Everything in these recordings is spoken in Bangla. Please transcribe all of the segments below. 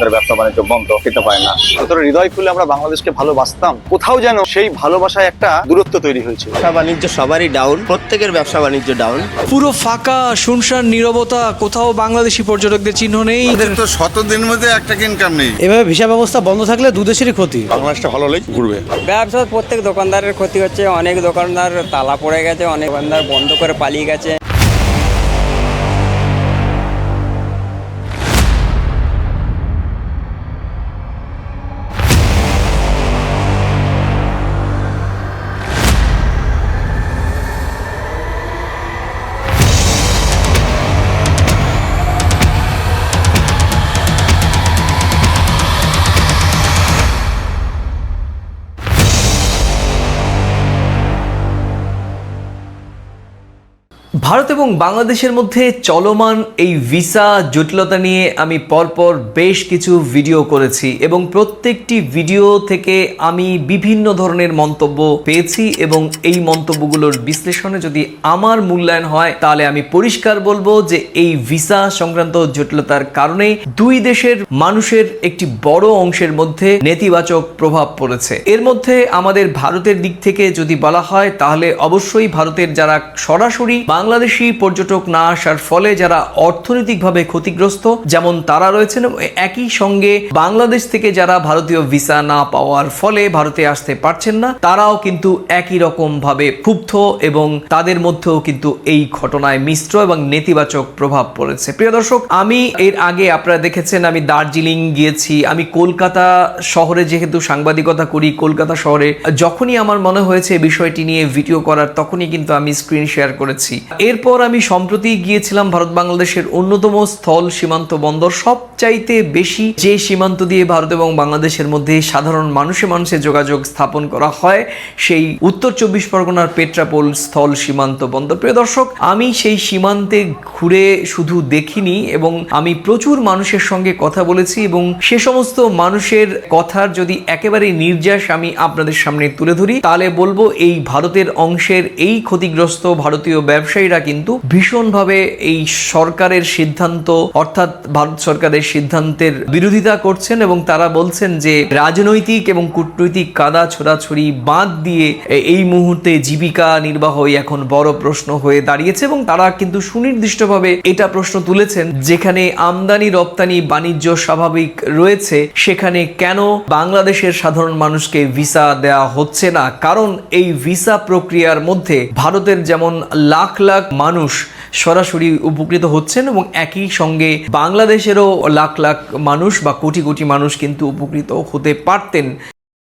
আমাদের ব্যবসা বাণিজ্য বন্ধ খেতে পায় না। যতটা হৃদয় খুলে আমরা বাংলাদেশকে ভালোবাসতাম। কোথাও যেন সেই ভালোবাসায় একটা দূরত্ব তৈরি হয়েছে। ব্যবসা বাণিজ্য সবারই ডাউন প্রত্যেকের ব্যবসা বাণিজ্য ডাউন পুরো ফাঁকা শুনশান নীরবতা কোথাও বাংলাদেশি পর্যটকদের চিহ্ন নেই। এদের তো শত দিন মধ্যে একটা ইনকাম নেই। এভাবে ভিসা ব্যবস্থা বন্ধ থাকলে দু দেশেরই ক্ষতি। বাংলাদেশটা ভালো হলেই ঘুরবে। ব্যবসা প্রত্যেক দোকানদারের ক্ষতি হচ্ছে অনেক দোকানদার তালা পড়ে গেছে অনেক দোকানদার বন্ধ করে পালিয়ে গেছে। ভারত এবং বাংলাদেশের মধ্যে চলমান এই ভিসা জটিলতা নিয়ে আমি পরপর বেশ কিছু ভিডিও করেছি এবং প্রত্যেকটি ভিডিও থেকে আমি বিভিন্ন ধরনের মন্তব্য পেয়েছি এবং এই মন্তব্যগুলোর বিশ্লেষণে যদি আমার মূল্যায়ন হয়, তাহলে আমি পরিষ্কার বলব যে এই ভিসা সংক্রান্ত জটিলতার কারণে দুই দেশের মানুষের একটি বড় অংশের মধ্যে নেতিবাচক প্রভাব পড়েছে। এর মধ্যে আমাদের ভারতের দিক থেকে যদি বলা হয়, তাহলে অবশ্যই ভারতের যারা সরাসরি বাংলাদেশি পর্যটক না আসার ফলে যারা অর্থনৈতিকভাবে ক্ষতিগ্রস্ত, যেমন তারা রয়েছেন একই সঙ্গে বাংলাদেশ থেকে যারা ভারতীয় ভিসা না পাওয়ার ফলে ভারতে আসতে পারছেন না, তারাও কিন্তু একই রকম ভাবে ক্ষুব্ধ এবং তাদের মধ্যেও কিন্তু এই ঘটনায় মিশ্র এবং নেতিবাচক প্রভাব পড়েছে। প্রিয় দর্শক, আমি এর আগে আপনারা দেখেছেন আমি দার্জিলিং গিয়েছি, আমি কলকাতা শহরে যেহেতু সাংবাদিকতা করি, কলকাতা শহরে যখনই আমার মনে হয়েছে বিষয়টি নিয়ে ভিডিও করার, তখনই কিন্তু আমি স্ক্রিন শেয়ার করেছি। এরপর আমি সম্প্রতি গিয়েছিলাম ভারত বাংলাদেশের অন্যতম স্থল সীমান্ত বন্দর। সবচাইতে বেশি যে সীমান্ত দিয়ে ভারত এবং বাংলাদেশের মধ্যে সাধারণ মানুষে মানুষে যোগাযোগ স্থাপন করা হয়, সেই উত্তর চব্বিশ পরগনার পেট্রাপোল স্থল সীমান্ত বন্দর। প্রিয় দর্শক, আমি সেই সীমান্তে ঘুরে শুধু দেখিনি এবং আমি প্রচুর মানুষের সঙ্গে কথা বলেছি এবং সে সমস্ত মানুষের কথার যদি একেবারে নির্যাস আমি আপনাদের সামনে তুলে ধরি, তাহলে বলব এই ভারতের অংশের এই ক্ষতিগ্রস্ত ভারতীয় ব্যবসায়ীরা কিন্তু ভীষণভাবে এই সরকারের সিদ্ধান্ত, অর্থাৎ ভারত সরকারের সিদ্ধান্তের বিরোধিতা করছেন এবং তারা বলছেন যে রাজনৈতিক এবং কূটনৈতিক কাদা ছোড়াছড়ি বাদ দিয়ে এই মুহূর্তে জীবিকা নির্বাহই এখন বড় প্রশ্ন হয়ে দাঁড়িয়েছে এবং তারা কিন্তু সুনির্দিষ্টভাবে এটা প্রশ্ন তুলেছেন, যেখানে আমদানি, রপ্তানি, বাণিজ্য স্বাভাবিক রয়েছে, সেখানে কেন বাংলাদেশের সাধারণ মানুষকে ভিসা দেওয়া হচ্ছে না? কারণ এই ভিসা প্রক্রিয়ার মধ্যে ভারতের যেমন লাখ লাখ মানুষ সরাসরি উপকৃত হচ্ছেন এবং একই সঙ্গে বাংলাদেশেরও লাখ লাখ মানুষ বা কোটি কোটি মানুষ কিন্তু উপকৃত হতে পারতেন।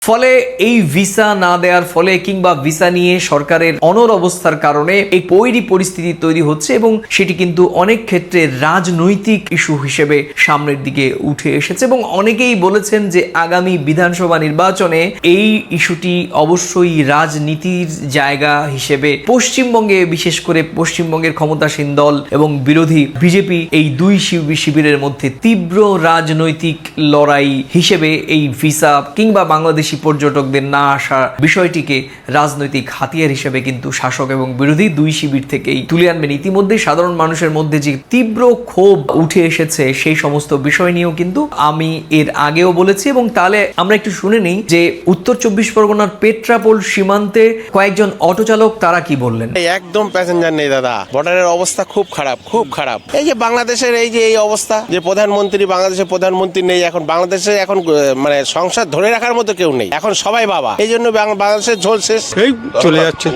ফলে এই ভিসা না দেওয়ার ফলে কিংবা ভিসা নিয়ে সরকারের অনর অবস্থার কারণে এই পৈরি পরিস্থিতি তৈরি হচ্ছে এবং সেটি কিন্তু অনেক ক্ষেত্রে রাজনৈতিক ইস্যু হিসেবে সামনের দিকে উঠে এসেছে এবং অনেকেই বলেছেন যে আগামী বিধানসভা নির্বাচনে এই ইস্যুটি অবশ্যই রাজনীতির জায়গা হিসেবে পশ্চিমবঙ্গে, বিশেষ করে পশ্চিমবঙ্গের ক্ষমতাসীন দল এবং বিরোধী বিজেপি এই দুই শিব- শিবিরের মধ্যে তীব্র রাজনৈতিক লড়াই হিসেবে এই ভিসা কিংবা বাংলাদেশি পর্যটকদের না আসা বিষয়টিকে রাজনৈতিক হাতিয়ার হিসেবে কিন্তু শাসক এবং বিরোধী দুই শিবির থেকেই তুলে আনবেন। ইতিমধ্যে সাধারণ মানুষের মধ্যে যে তীব্র ক্ষোভ উঠে এসেছে, সেই সমস্ত বিষয় নিয়েও কিন্তু আমি এর আগেও বলেছি এবং তাহলে আমরা একটু শুনে নিই যে উত্তর চব্বিশ পরগনার পেট্রাপোল সীমান্তে কয়েকজন অটো চালক তারা কি বললেন? একদম প্যাসেঞ্জার নেই দাদা। বর্ডারের অবস্থা খুব খারাপ খুব খারাপ। এই যে বাংলাদেশের এই যে, এই অবস্থা যে প্রধানমন্ত্রী বাংলাদেশের প্রধানমন্ত্রী নেই, এখন বাংলাদেশে এখন মানে সংসার ধরে রাখার মতো কেউ নেই। এখন সবাই বাবা। এই জন্য বাং- বাংলাদেশের ঝোল শেষ। এই চলে যাচ্ছে।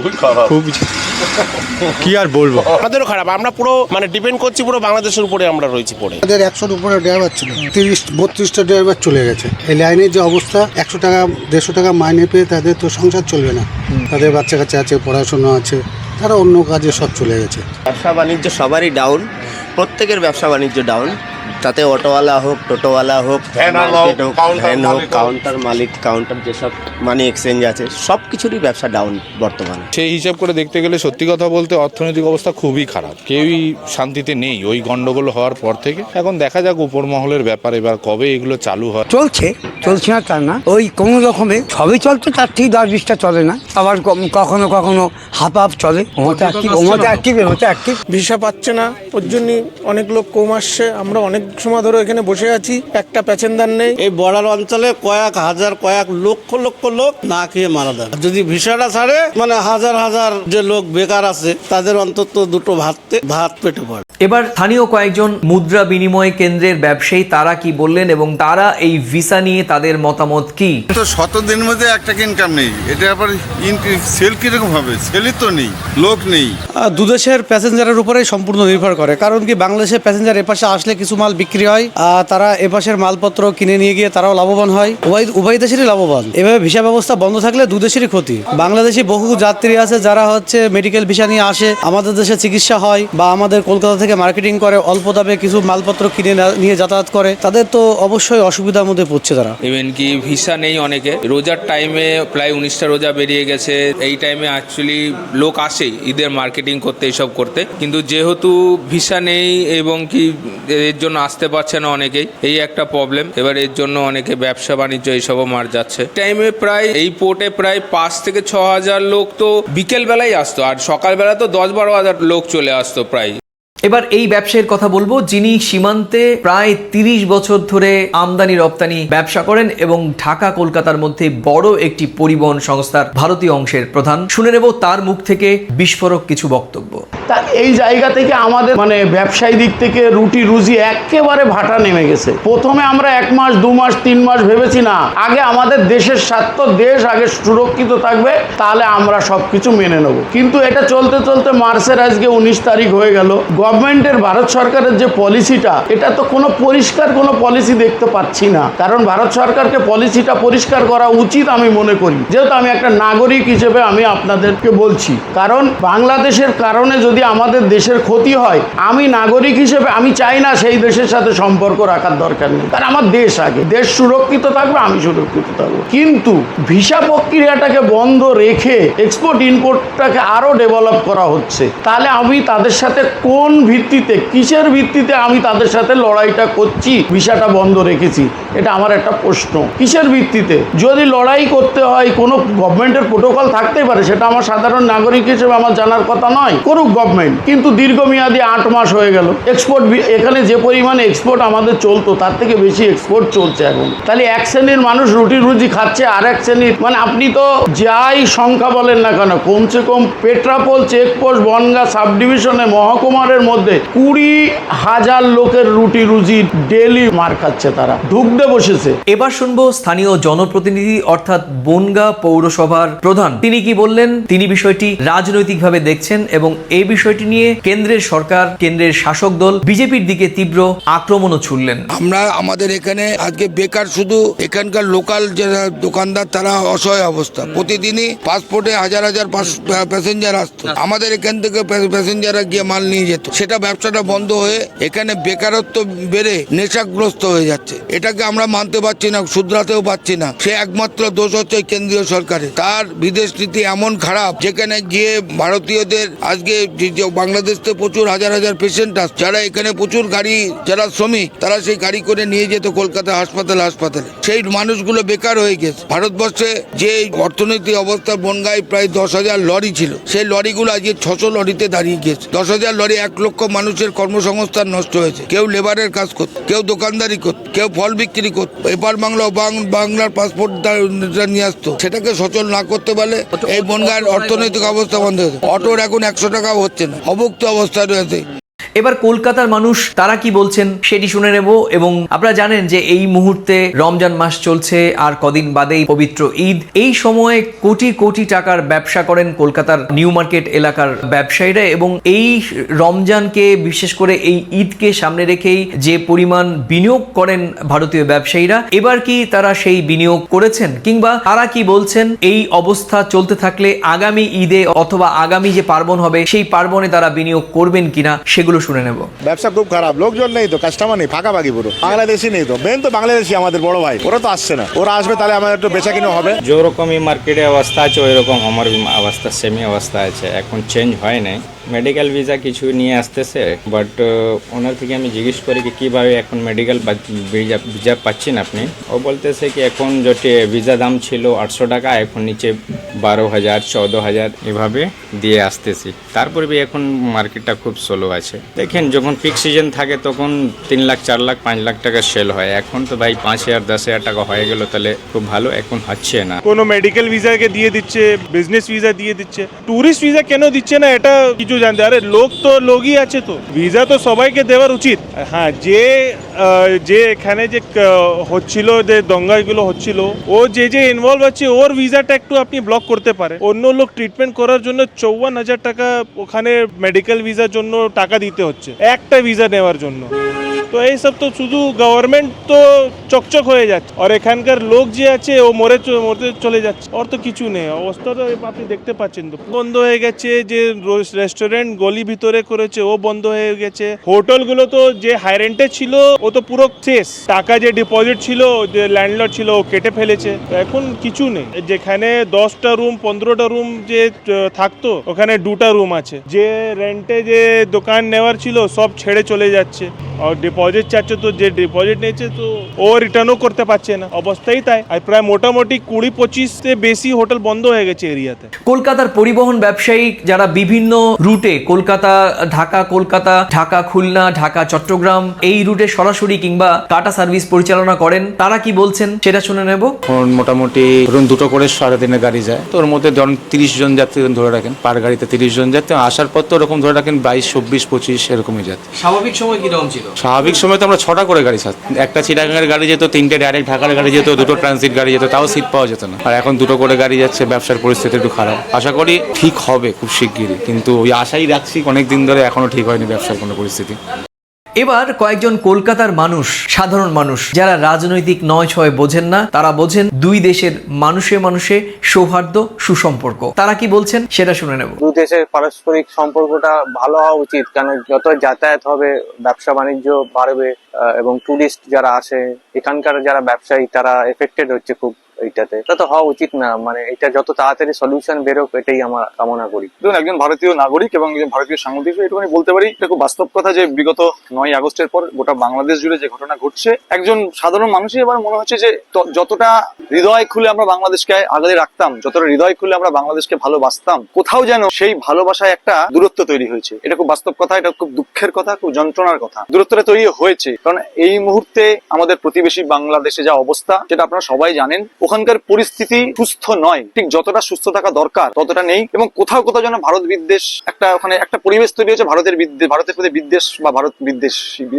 খুব কি আর বলব? আমাদেরও খারাপ। আমরা পুরো মানে ডিপেন্ড করছি পুরো বাংলাদেশের উপরে আমরা রয়েছি পড়ে। আমাদের একশোর উপরে ড্রাইভার ছিল। তিরিশ বত্রিশটা ড্রাইভার চলে গেছে। এই লাইনের যে অবস্থা একশো টাকা দেড়শো টাকা মাইনে পেয়ে তাদের তো সংসার চলবে না। তাদের বাচ্চা কাচ্চা আছে পড়াশোনা আছে তারা অন্য কাজে সব চলে গেছে। ব্যবসা বাণিজ্য সবারই ডাউন প্রত্যেকের ব্যবসা বাণিজ্য ডাউন তাতে অটোওয়ালা হোক টোটোওয়ালা হোক মার্কেট হোক ভ্যান হোক কাউন্টার মালিক কাউন্টার যেসব মানি এক্সচেঞ্জ আছে সব কিছুরই ব্যবসা ডাউন বর্তমানে। সেই হিসাব করে দেখতে গেলে সত্যি কথা বলতে অর্থনৈতিক অবস্থা খুবই খারাপ। কেউই শান্তিতে নেই ওই গন্ডগোল হওয়ার পর থেকে। এখন দেখা যাক উপর মহলের ব্যাপার এবার কবে এগুলো চালু হয়। চলছে চলছে না তার না। ওই কোনো রকমে সবই চলছে তার ঠিক দশ বিশটা চলে না। আবার কখনো কখনো হাফ হাফ চলে। ওমতে অ্যাক্টিভ ওমতে অ্যাক্টিভ ওমতে অ্যাক্টিভ ভিসা পাচ্ছে না ওর জন্য অনেক লোক কম আসছে আমরা অনেক সময় ধরে এখানে বসে আছি একটা প্যাসেঞ্জার নেই। এই বর্ডার অঞ্চলে কয়েক হাজার কয়েক লক্ষ লক্ষ লোক না খেয়ে মারা যায়। যদি ভিসাটা ছাড়ে মানে হাজার হাজার যে লোক বেকার আছে তাদের অন্তত দুটো ভাত ভাত পেটে পড়ে। এবার স্থানীয় কয়েকজন মুদ্রা বিনিময় কেন্দ্রের ব্যবসায়ী তারা কি বললেন এবং তারা এই ভিসা নিয়ে তাদের মতামত কি? তো শত দিনের মধ্যে এক টাকা ইনকাম নেই। এটা আবার সেল কীরকম হবে? সেলই তো নেই লোক নেই। দুদেশের প্যাসেঞ্জারের উপরেই সম্পূর্ণ নির্ভর করে কারণ কি বাংলাদেশের প্যাসেঞ্জার এপাশে আসলে কিছু মাল বিক্রি হয়, আর তারা এপাশের মালপত্র কিনে নিয়ে গিয়ে তারাও লাভবান হয়। উভয় উভয় দেশেরই লাভবান। এভাবে ভিসা ব্যবস্থা বন্ধ থাকলে দুদেশেরই ক্ষতি। বাংলাদেশি বহু যাত্রী আছে যারা হচ্ছে মেডিকেল ভিসা নিয়ে আসে, আমাদের দেশে চিকিৎসা হয়, বা আমাদের কলকাতা থেকে মার্কেটিং করে, অল্প দামে কিছু মালপত্র কিনে নিয়ে যাতায়াত করে। তাদের তো অবশ্যই অসুবিধার মধ্যে পড়ছে তারা। ইভেন কি ভিসা নেই অনেকে। রোজার টাইমে প্রায় উনিশটা রোজা বেরিয়ে গেছে। এই টাইমে অ্যাকচুয়ালি লোক আসে ঈদের মার্কেটিং করতে এইসব করতে। কিন্তু যেহেতু ভিসা নেই এবং কি এর জন্য আসতে পারছে না অনেকেই। এই একটা প্রবলেম এবার এর জন্য অনেকে ব্যবসা বাণিজ্য এইসবও মার যাচ্ছে। টাইমে প্রায়, এই পোর্টে প্রায় পাঁচ থেকে ছ হাজার লোক তো বিকেল বেলায় আসতো। আর সকালবেলা তো দশ বারো হাজার লোক চলে আসতো প্রায়। এবার এই ব্যবসায়ীর কথা বলব, যিনি সীমান্তে প্রায় তিরিশ বছর ধরে আমদানি রপ্তানি ব্যবসা করেন এবং ঢাকা, কলকাতার মধ্যে বড় একটি পরিবহন সংস্থার ভারতীয় অংশের প্রধান। শুনে নেব তার মুখ থেকে বিস্ফোরক কিছু বক্তব্য। তা এই জায়গা থেকে আমাদের মানে ব্যবসায়ী দিক থেকে রুটি রুজি একেবারে ভাটা নেমে গেছে। প্রথমে আমরা এক মাস, দু মাস, তিন মাস ভেবেছি না, আগে আমাদের দেশের স্বার্থ, দেশ আগে সুরক্ষিত থাকবে, তাহলে আমরা সব কিছু মেনে নেব। কিন্তু এটা চলতে চলতে মার্চের আজকে উনিশ তারিখ হয়ে গেল। গভর্নমেন্টের ভারত সরকারের যে পলিসিটা, এটা তো কোনো পরিষ্কার কোনো পলিসি দেখতে পাচ্ছি না। কারণ ভারত সরকারকে পলিসিটা পরিষ্কার করা উচিত আমি মনে করি। যেহেতু আমি একটা নাগরিক হিসেবে আমি আপনাদেরকে বলছি। কারণ বাংলাদেশের কারণে যদি আমাদের দেশের ক্ষতি হয়, আমি নাগরিক হিসেবে আমি চাই না সেই দেশের সাথে সম্পর্ক রাখার দরকার নেই। কারণ আমার দেশ আগে। দেশ সুরক্ষিত থাকবে, আমি সুরক্ষিত থাকব। কিন্তু ভিসা প্রক্রিয়াটাকে বন্ধ রেখে এক্সপোর্ট ইম্পোর্টটাকে আরও ডেভেলপ করা হচ্ছে। তাহলে আমি তাদের সাথে কোন ভিত্তিতে, কিসের ভিত্তিতে আমি তাদের সাথে লড়াইটা করছি? ভিসাটা বন্ধ রেখেছি। এটা আমার একটা প্রশ্ন। কিসের ভিত্তিতে? যদি লড়াই করতে হয়, কোনো গভর্নমেন্টের প্রোটোকল থাকতেই পারে, সেটা আমার সাধারণ নাগরিক হিসেবে আমার জানার কথা নয়। করুক গভর্নমেন্ট কিন্তু দীর্ঘমেয়াদী আট মাস হয়ে গেল। এক্সপোর্ট এখানে যে পরিমাণে এক্সপোর্ট আমাদের চলতো, তার থেকে বেশি এক্সপোর্ট চলছে এখন। তাহলে এক শ্রেণির মানুষ রুটি রুজি খাচ্ছে আর এক শ্রেণির মানে আপনি তো যাই সংখ্যা বলেন না কেন, কমসে কম পেট্রাপোল চেকপোস্ট বনগা সাব ডিভিশনে মহকুমারের মধ্যে কুড়ি হাজার লোকের রুটি রুজি ডেলি মার খাচ্ছে তারা ঢুকতে বসেছে। এবার শুনব স্থানীয় জনপ্রতিনিধি অর্থাৎ বনগা পৌরসভার প্রধান। তিনি কি বললেন? তিনি বিষয়টি রাজনৈতিকভাবে দেখছেন এবং এই বিষয়টি নিয়ে কেন্দ্রের সরকার কেন্দ্রের শাসক দল বিজেপির দিকে তীব্র আক্রমণও ছুড়লেন। আমরা আমাদের এখানে আজকে বেকার শুধু এখানকার লোকাল যারা দোকানদার তারা অসহায় অবস্থা। প্রতিদিনই পাসপোর্টে হাজার হাজার প্যাসেঞ্জার আসতো। আমাদের এখান থেকে প্যাসেঞ্জাররা গিয়ে মাল নিয়ে যেত। সেটা ব্যবসাটা বন্ধ হয়ে এখানে বেকারত্ব বেড়ে নেশাগ্রস্ত হয়ে যাচ্ছে। এটাকে আমরা মানতে পারছি না, শুধরাতেও পারছি না। সে একমাত্র দোষ হচ্ছে কেন্দ্রীয় সরকারের। তার বিদেশ নীতি এমন খারাপ, যেখানে গিয়ে ভারতীয়দের আজকে বাংলাদেশ থেকে প্রচুর হাজার হাজার পেশেন্ট আসছে, যারা এখানে প্রচুর গাড়ি, যারা শ্রমিক, তারা সেই গাড়ি করে নিয়ে যেত কলকাতা হাসপাতাল হাসপাতালে। সেই মানুষগুলো বেকার হয়ে গেছে। ভারতবর্ষে যে অর্থনৈতিক অবস্থা বনগায় প্রায় দশ হাজার লরি ছিল, সেই লরিগুলো আজকে ছশো লরিতে দাঁড়িয়ে গেছে দশ হাজার লরি এক লক্ষ মানুষের কর্মসংস্থান নষ্ট হয়েছে। কেউ লেবারের কাজ করত, কেউ দোকানদারি করত, কেউ ফল বিক্রি করত। এপার বাংলা বাংলার পাসপোর্ট নিয়ে আসতো। সেটাকে সচল না করতে পারলে এই বনগাঁয়ের অর্থনৈতিক অবস্থা বন্ধ হয়েছে অটোর এখন একশো টাকাও হচ্ছে না। অভুক্ত অবস্থায় রয়েছে। এবার কলকাতার মানুষ, তারা কি বলছেন সেটি শুনে নেব এবং আপনারা জানেন যে এই মুহূর্তে রমজান মাস চলছে আর কদিন বাদেই পবিত্র ঈদ। এই সময়ে কোটি কোটি টাকার ব্যবসা করেন কলকাতার নিউ মার্কেট এলাকার ব্যবসায়ীরা এবং এই রমজানকে বিশেষ করে এই ঈদকে সামনে রেখেই যে পরিমাণ বিনিয়োগ করেন ভারতীয় ব্যবসায়ীরা, এবার কি তারা সেই বিনিয়োগ করেছেন কিংবা তারা কি বলছেন এই অবস্থা চলতে থাকলে আগামী ঈদে অথবা আগামী যে পার্বণ হবে, সেই পার্বণে তারা বিনিয়োগ করবেন কিনা, সেগুলো শুনে নেব। ব্যবসা খুব খারাপ লোকজন নেই তো কাস্টমার নেই ফাঁকা ফাঁকাফাঁকি পুরো। বাংলাদেশি নেই তো মেন তো বাংলাদেশি আমাদের বড় ভাই ওরা তো আসছে না। ওরা আসবে তাহলে আমাদের একটু বেচা কিনে হবে। যেরকমই মার্কেটে অবস্থা আছে ওই রকম আমার অবস্থা সেমি অবস্থা আছে। এখন চেঞ্জ হয় নাই। মেডিকেল ভিসা কিছু নিয়ে আসতেছে বাট ওনার থেকে আমি জিজ্ঞেস করি কি কীভাবে এখন মেডিকেল ভিসা ভিসা পাচ্ছেন আপনি? ও বলতেছে কি এখন যেটি ভিসা দাম ছিল আটশো টাকা এখন নিচে বারো হাজার চৌদ্দ হাজার এভাবে দিয়ে আসতেছি। তারপরে এখন মার্কেটটা খুব স্লো আছে। দেখেন, যখন পিক সিজন থাকে, তখন তিন লাখ, চার লাখ, পাঁচ লাখ টাকা সেল হয়। এখন তো ভাই পাঁচ হাজার, দশ হাজার টাকা হয়ে গেল, তাহলে খুব ভালো, এখন হচ্ছে না। কোনো মেডিকেল ভিসাকে দিয়ে দিচ্ছে বিজনেস ভিসা দিয়ে দিচ্ছে ট্যুরিস্ট ভিসা কেন দিচ্ছে না, এটা কিছু জানতে। আরে, লোক তো, লোকই আছে তো। ভিসা তো সবাইকে দেওয়ার উচিত। হ্যাঁ যে যে এখানে যে হচ্ছিল, যে দঙ্গাগুলো হচ্ছিল, ও যে যে ইনভলভ আছে, ওর ভিসাটা একটু আপনি ব্লক করতে পারে অন্য লোক ট্রিটমেন্ট করার জন্য চৌওয়ান হাজার টাকা ওখানে মেডিকেল ভিসার জন্য টাকা দিতে হচ্ছে। একটা ভিসা নেওয়ার জন্য। তো এইসব তো শুধু গভর্নমেন্ট তো চকচক হয়ে যাচ্ছে। আর এখানকার লোক যে আছে, ও মরে মরতে চলে যাচ্ছে। ওর তো কিছু নেই। অবস্থা তো আপনি দেখতে পাচ্ছেন তো। বন্ধ হয়ে গেছে যে রেস্টুরেন্ট গলি ভিতরে করেছে, ও বন্ধ হয়ে গেছে। হোটেলগুলো তো যে হাই রেন্টে ছিল, ও তো পুরো শেষ। টাকা যে ডিপোজিট ছিল, যে ল্যান্ডলর্ড ছিল, ও কেটে ফেলেছে। এখন কিছু নেই। যেখানে দশটা রুম পনেরোটা রুম যে থাকতো, ওখানে দুটা রুম আছে। যে রেন্টে যে দোকান নেওয়ার ছিল, সব ছেড়ে চলে যাচ্ছে। আর ডিপোজিট চাচ্ছে তো যে ডিপোজিট নিয়েছে তো ও রিটার্নও করতে পারছে না। অবস্থাই তাই। আর প্রায় মোটামুটি কুড়ি পঁচিশে বেশি হোটেল বন্ধ হয়ে গেছে এরিয়াতে। কলকাতার পরিবহন ব্যবসায়ী যারা বিভিন্ন রুটে কলকাতা ঢাকা কলকাতা ঢাকা খুলনা ঢাকা চট্টগ্রাম এই রুটে সরাসরি কিংবা কাটা সার্ভিস পরিচালনা করেন তারা কি বলছেন? সেটা শুনে নেব। মোটামুটি ধরুন দুটো করে সাড়ে তিনের গাড়ি যায়। তো ওর মধ্যে ধরুন তিরিশ জন যাত্রী ধরে রাখেন পার গাড়িতে তিরিশ জন যাত্রী। আসার পর তো ওরকম ধরে রাখেন বাইশ চব্বিশ পঁচিশ এরকমই যাত্রী। স্বাভাবিক সময় কীরকম ছিল? স্বাভাবিক সময় তো আমরা ছটা করে গাড়ি ছাড় একটা চিটাগাঙের গাড়ি যেত, তিনটে ডাইরেক্ট ঢাকার গাড়ি যেত, দুটো ট্রানজিট গাড়ি যেত, তাও সিট পাওয়া যেত না। আর এখন দুটো করে গাড়ি যাচ্ছে, ব্যবসার পরিস্থিতি একটু খারাপ। আশা করি ঠিক হবে খুব শিগগিরই, কিন্তু ওই আশাই রাখছি অনেক দিন ধরে এখনও ঠিক হয়নি ব্যবসার কোনো পরিস্থিতি। এবার কয়েকজন কলকাতার মানুষ, সাধারণ মানুষ, যারা রাজনৈতিক নয় ছয় বোঝেন না, তারা বোঝেন দুই দেশের মানুষে মানুষে সৌহার্দ্য, সুসম্পর্ক। তারা কি বলছেন? সেটা শুনে নেব। দুই দেশের পারস্পরিক সম্পর্কটা ভালো হওয়া উচিত, কারণ যত যাতায়াত হবে, ব্যবসা বাণিজ্য বাড়বে এবং টুরিস্ট যারা আসে, এখানকার যারা ব্যবসায়ী, তারা এফেক্টেড হচ্ছে খুব। এইটাতে। এটা তো হওয়া উচিত না মানে এটা যত তাড়াতাড়ি সলিউশন বেরোক, এটাই আমরা কামনা করি। দেখুন, একজন ভারতীয় নাগরিক এবং একজন ভারতীয় সাংবাদিক এটুকুনি বলতে পারি, এটা খুব বাস্তব কথা যে বিগত নয় আগস্টের পর গোটা বাংলাদেশ জুড়ে যে ঘটনা ঘটছে, একজন সাধারণ মানুষই এবার মনে হচ্ছে যে যতটা হৃদয় খুলে আমরা বাংলাদেশকে আগলে রাখতাম, যতটা হৃদয় খুলে আমরা বাংলাদেশকে ভালোবাসতাম, কোথাও যেন সেই ভালোবাসায় একটা দূরত্ব তৈরি হয়েছে। এটা খুব বাস্তব কথা, এটা খুব দুঃখের কথা, খুব যন্ত্রণার কথা। দূরত্বটা তৈরি হয়েছে, কারণ এই মুহূর্তে আমাদের প্রতিবেশী বাংলাদেশে যা অবস্থা, সেটা আপনারা সবাই জানেন ওখানকার পরিস্থিতি সুস্থ নয়। ঠিক যতটা সুস্থ থাকা দরকার, ততটা নেই। এবং কোথাও কোথাও যেন ভারত বিদ্বেষ একটা ওখানে একটা পরিবেশ তৈরি হয়েছে, ভারতের বিদ্বেষ, ভারতের প্রতি বিদ্বেষ বা ভারত বিদ্বেষ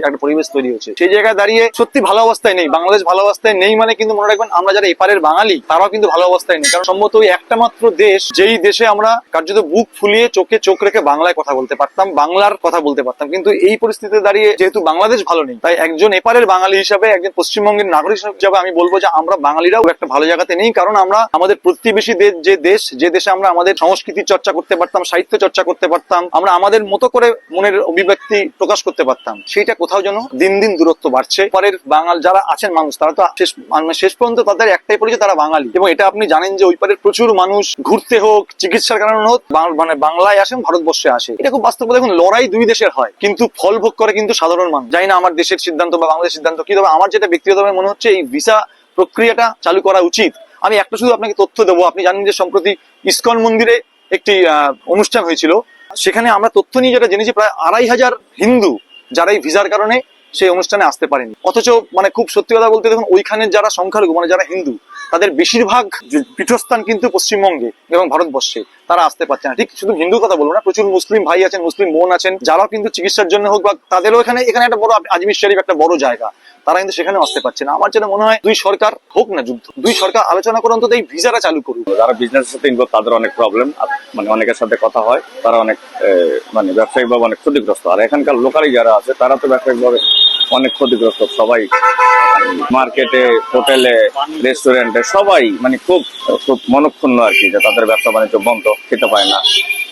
একটা পরিবেশ তৈরি হয়েছে। সেই জায়গায় দাঁড়িয়ে সত্যি ভালো অবস্থায় নেই, বাংলাদেশ ভালো অবস্থায় নেই মানে কিন্তু মনে রাখবেন আমরা যারা এপারের বাঙালি, তারাও কিন্তু ভালো অবস্থায় নেই। কারণ সম্ভবত ওই একটা মাত্র দেশ, যেই দেশে আমরা কার্যত বুক ফুলিয়ে চোখে চোখ রেখে বাংলায় কথা বলতে পারতাম, বাংলার কথা বলতে পারতাম। কিন্তু এই পরিস্থিতিতে দাঁড়িয়ে যেহেতু বাংলাদেশ ভালো নেই, তাই একজন এপারের বাঙালি হিসাবে, একজন পশ্চিমবঙ্গের নাগরিক হিসাবে আমি বলব যে আমরা বাঙালিরাও একটা ভালো জায়গাতে নেই, কারণ আমরা আমাদের প্রতিবেশী দেশ যে দেশ, যে দেশে আমরা আমাদের সংস্কৃতির চর্চা করতে পারতাম, সাহিত্য চর্চা করতে পারতাম, আমরা আমাদের মতো করে মনের অভিব্যক্তি প্রকাশ করতে পারতাম। সেইটা কোথাও যেন দিন দিন দূরত্ব বাড়ছে। পরের বাঙাল যারা আছেন মানুষ, তারা তো শেষ মানে শেষ পর্যন্ত তাদের একটাই পরিচয়, তারা বাঙালি। এবং এটা আপনি জানেন যে ওই পারের প্রচুর মানুষ ঘুরতে হোক, চিকিৎসার কারণে হোক মানে বাংলায় আসেন, ভারতবর্ষে আসে। এটা খুব বাস্তব দেখুন, লড়াই দুই দেশের হয়, কিন্তু ফল ভোগ করে কিন্তু সাধারণ মানুষ। জানি না আমার দেশের সিদ্ধান্ত বা বাংলাদেশের সিদ্ধান্ত কি, তবে আমার যেটা ব্যক্তিগতভাবে মনে হচ্ছে, এই ভিসা প্রক্রিয়াটা চালু করা উচিত। আমি একটা শুধু আপনাকে তথ্য দেবো। আপনি জানেন যে সম্প্রতি ইস্কন মন্দিরে একটি অনুষ্ঠান হয়েছিল। সেখানে আমরা তথ্য নিয়ে যেটা জেনেছি, প্রায় আড়াই হাজার হিন্দু যারা এই ভিসার কারণে সেই অনুষ্ঠানে আসতে পারেনি। অথচ মানে খুব সত্যি কথা বলতে দেখুন ওইখানের যারা সংখ্যালঘু মানে যারা হিন্দু, তাদের বেশিরভাগ পীঠস্থান কিন্তু পশ্চিমবঙ্গে এবং ভারতবর্ষে। তারা আসতে পারছে না। ঠিক শুধু হিন্দু কথা বলব না, প্রচুর মুসলিম ভাই আছেন, মুসলিম বোন আছেন, যারাও কিন্তু চিকিৎসার জন্য হোক বা তাদেরও এখানে এখানে একটা বড় আজমির শরীফ একটা বড় জায়গা। তারা কিন্তু সেখানে আসতে পারছে না। আমার যেটা মনে হয়, দুই সরকার হোক না যুদ্ধ, দুই সরকার আলোচনা করে অন্তত এই ভিসাটা চালু করুক। যারা বিজনেসের সাথে ইনভলভ তাদের অনেক প্রবলেম মানে অনেকের সাথে কথা হয়, তারা অনেক মানে ব্যবসায়িকভাবে অনেক ক্ষতিগ্রস্ত। আর এখানকার লোকালি যারা আছে, তারা তো ব্যবসায়িকভাবে অনেক ক্ষতিগ্রস্ত। সবাই মার্কেটে হোটেলে রেস্টুরেন্টে সবাই মানে খুব খুব মনক্ষুণ্ণ আর কি, যে তাদের ব্যবসা বাণিজ্য বন্ধ। খেতে পায় না।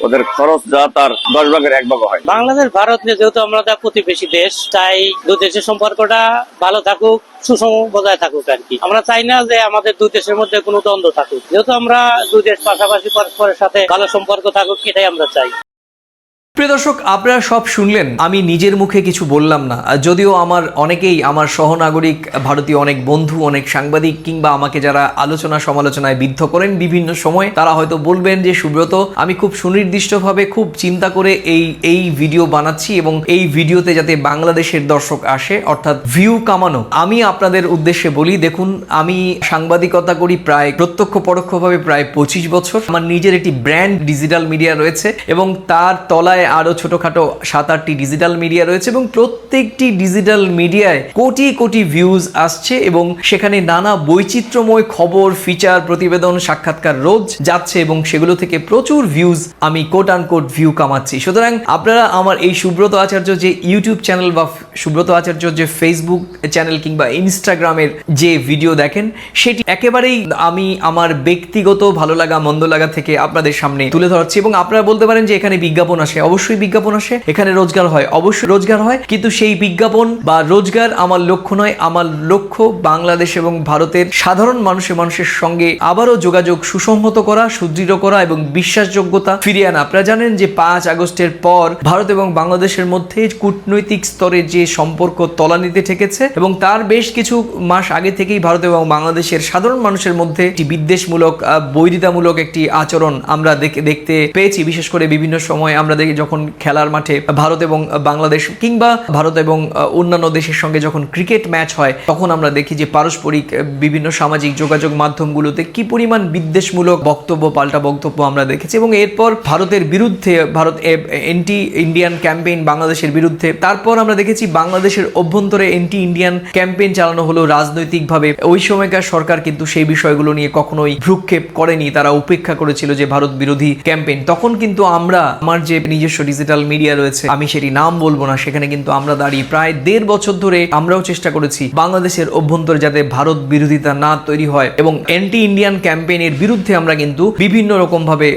ওদের খরচ যা তার দশ ভাগের এক ভাগ হয়। বাংলাদেশ, ভারত নিয়ে যেহেতু আমরা প্রতিবেশী দেশ, তাই দু দেশের সম্পর্কটা ভালো থাকুক সুষম বজায় থাকুক আর কি। আমরা চাই না যে আমাদের দুই দেশের মধ্যে কোনো দ্বন্দ্ব থাকুক। যেহেতু আমরা দুই দেশ পাশাপাশি পরস্পরের সাথে ভালো সম্পর্ক থাকুক, এটাই আমরা চাই। প্রিয় দর্শক, আপনারা সব শুনলেন, আমি নিজের মুখে কিছু বললাম না। যদিও আমার অনেকেই, আমার সহনাগরিক, ভারতীয় অনেক বন্ধু, অনেক সাংবাদিক কিংবা আমাকে যারা আলোচনা সমালোচনায় বিদ্ধ করেন বিভিন্ন সময়, তারা হয়তো বলবেন যে, সুব্রত, আমি খুব সুনির্দিষ্টভাবে খুব চিন্তা করে এই এই ভিডিও বানাচ্ছি এবং এই ভিডিওতে যাতে বাংলাদেশের দর্শক আসে, অর্থাৎ ভিউ কামানো। আমি আপনাদের উদ্দেশ্যে বলি, দেখুন, আমি সাংবাদিকতা করি প্রায় প্রত্যক্ষ পরোক্ষভাবে প্রায় পঁচিশ বছর। আমার নিজের একটি ব্র্যান্ড ডিজিটাল মিডিয়া রয়েছে এবং তার তলায় আরও ছোটখাটো সাত আটটি ডিজিটাল মিডিয়া রয়েছে এবং প্রত্যেকটি ডিজিটাল মিডিয়ায় কোটি কোটি ভিউজ আসছে এবং সেখানে নানা বৈচিত্র্যময় খবর ফিচার প্রতিবেদন, সাক্ষাৎকার রোজ যাচ্ছে এবং সেগুলো থেকে প্রচুর ভিউজ আমি কোট আন কোট ভিউ কামাচ্ছি। সুতরাং আপনারা আমার এই সুব্রত আচার্য যে ইউটিউব চ্যানেল বা সুব্রত আচার্য যে ফেসবুক চ্যানেল কিংবা ইনস্টাগ্রামের যে ভিডিও দেখেন, সেটি একেবারেই আমি আমার ব্যক্তিগত ভালো লাগা, মন্দ লাগা থেকে আপনাদের সামনে তুলে ধরাচ্ছি এবং আপনারা বলতে পারেন যে এখানে বিজ্ঞাপন আসে। অবশ্যই বিজ্ঞাপন আসে, এখানে রোজগার হয়। অবশ্যই রোজগার হয়, কিন্তু সেই বিজ্ঞাপন বা রোজগার আমার লক্ষ্য নয়, আমার লক্ষ্য বাংলাদেশ এবং ভারতের সাধারণ মানুষের মানুষের সঙ্গে আবারও যোগাযোগ সুসংহত করা, সুদৃঢ় করা এবং বিশ্বাসযোগ্যতা ফিরিয়ে আনা। আপনারা জানেন যে পাঁচ আগস্টের পর ভারত এবং বাংলাদেশের মধ্যে কূটনৈতিক স্তরে যে সম্পর্ক তলানিতে ঠেকেছে এবং তার বেশ কিছু মাস আগে থেকেই ভারত এবং বাংলাদেশের সাধারণ মানুষের মধ্যে একটি বিদ্বেষমূলক বৈরিতামূলক একটি আচরণ আমরা দেখে, দেখতে পেয়েছি। বিশেষ করে বিভিন্ন সময় আমরা দেখি যখন খেলার মাঠে ভারত এবং বাংলাদেশ কিংবা ভারত এবং অন্যান্য দেশের সঙ্গে যখন ক্রিকেট ম্যাচ হয়, তখন আমরা দেখি যে পারস্পরিক বিভিন্ন সামাজিক যোগাযোগ মাধ্যমগুলোতে কি পরিমাণ বিদ্বেষমূলক বক্তব্য, পাল্টা বক্তব্য আমরা দেখেছি এবং এরপর ভারতের বিরুদ্ধে, ভারত এন্টি ইন্ডিয়ান ক্যাম্পেইন বাংলাদেশের বিরুদ্ধে, তারপর আমরা দেখেছি বাংলাদেশের অভ্যন্তরে এন্টি ইন্ডিয়ান ক্যাম্পেইন চালানো হলো রাজনৈতিকভাবে। ওই সময়কার সরকার কিন্তু সেই বিষয়গুলো নিয়ে কখনোই ভ্রুক্ষেপ করেনি, তারা উপেক্ষা করেছিল যে ভারত বিরোধী ক্যাম্পেইন তখন কিন্তু আমরা, আমার যে নিজস্ব ডিজিটাল মিডিয়া রয়েছে। আমি সেটি নাম বলব না, সেখানে কিন্তু আমরা দাঁড়িয়ে প্রায় দেড় বছর ধরে আমরাও চেষ্টা করেছি বাংলাদেশের অভ্যন্তরে যাতে ভারত বিরোধিতা না তৈরি হয় এবং অ্যান্টি ইন্ডিয়ান ক্যাম্পেইনের বিরুদ্ধে আমরা কিন্তু বিভিন্ন রকম ভাবে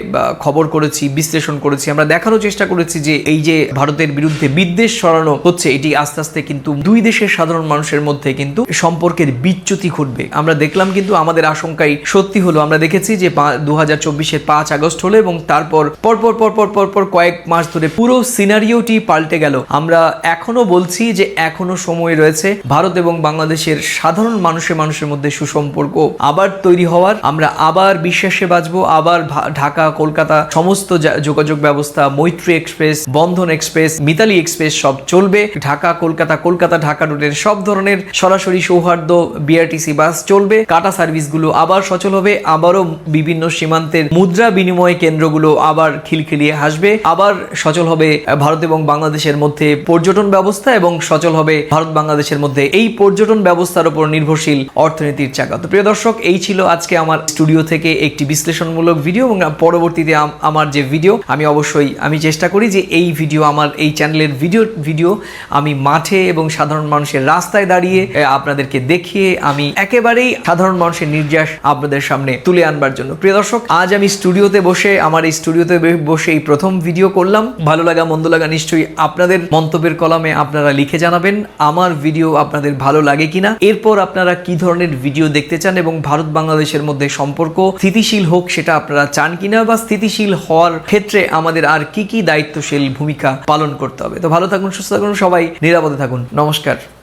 খবর করেছি, বিশ্লেষণ করেছি। আমরা দেখানোর চেষ্টা করেছি যে এই যে ভারতের বিরুদ্ধে বিদ্বেষ সরানো হচ্ছে, এটি আস্তে আস্তে কিন্তু দুই দেশের সাধারণ মানুষের মধ্যে কিন্তু সম্পর্কের বিচ্যুতি ঘটবে। আমরা দেখলাম কিন্তু আমাদের আশঙ্কাই সত্যি হলো। আমরা দেখেছি যে দু হাজার চব্বিশের পাঁচ আগস্ট হলো এবং তারপর পরপর পরপর পরপর কয়েক মাস ধরে পুরো সিনারিওটি পাল্টে গেল। আমরা এখনও বলছি যে এখনও সময় রয়েছে ভারত এবং বাংলাদেশের সাধারণ মানুষের মানুষের মধ্যে সুসম্পর্ক আবার তৈরি হওয়ার। আমরা আবার বিশ্বাসে বাঁচবো, আবার ঢাকা, কলকাতা সমস্ত যোগাযোগ ব্যবস্থা, Maitree express, Bandhan express, Mitali express সব চলবে। ঢাকা, কলকাতা কলকাতা, ঢাকা রুটের সব ধরনের সরাসরি সৌহার্দ্য বিআরটিসি বাস চলবে। কাটা সার্ভিসগুলো আবার সচল হবে, আবারও বিভিন্ন সীমান্তের মুদ্রা বিনিময় কেন্দ্রগুলো আবার খিলখিলিয়ে হাসবে। আবার সচল হবে ভারত এবং বাংলাদেশের মধ্যে পর্যটন ব্যবস্থা এবং সচল হবে ভারত বাংলাদেশের মধ্যে এই পর্যটন ব্যবস্থার উপর নির্ভরশীল অর্থনীতির চাকা। তো প্রিয় দর্শক, এই ছিল আজকে আমার স্টুডিও থেকে একটি বিশ্লেষণমূলক ভিডিও এবং পরবর্তীতে আমার যে ভিডিও, আমি অবশ্যই, আমি চেষ্টা করি যে এই ভিডিও, আমার এই চ্যানেলের ভিডিও ভিডিও আমি মাঠে এবং সাধারণ মানুষের রাস্তায় দাঁড়িয়ে আপনাদেরকে দেখিয়ে আমি একেবারেই সাধারণ মানুষের নির্যাস আপনাদের সামনে তুলে আনবার জন্য। প্রিয় দর্শক, আজ আমি স্টুডিওতে বসে, আমার এই স্টুডিওতে বসে এই প্রথম ভিডিও করলাম। ভালো লাগা, মন্দ লাগা নিশ্চয়ই আপনাদের মন্তব্যের কলামে আপনারা লিখে জানাবেন আমার ভিডিও আপনাদের ভালো লাগে কিনা। এরপর আপনারা কি ধরনের ভিডিও দেখতে চান এবং ভারত বাংলাদেশের মধ্যে সম্পর্ক স্থিতিশীল হোক সেটা আপনারা চান কিনা বা স্থিতিশীল হওয়ার ক্ষেত্রে আমাদের আর কি কি দায়িত্বশীল ভূমিকা পালন করতে হবে। তো ভালো থাকুন, সুস্থ থাকুন, সবাই নিরাপদে থাকুন। নমস্কার।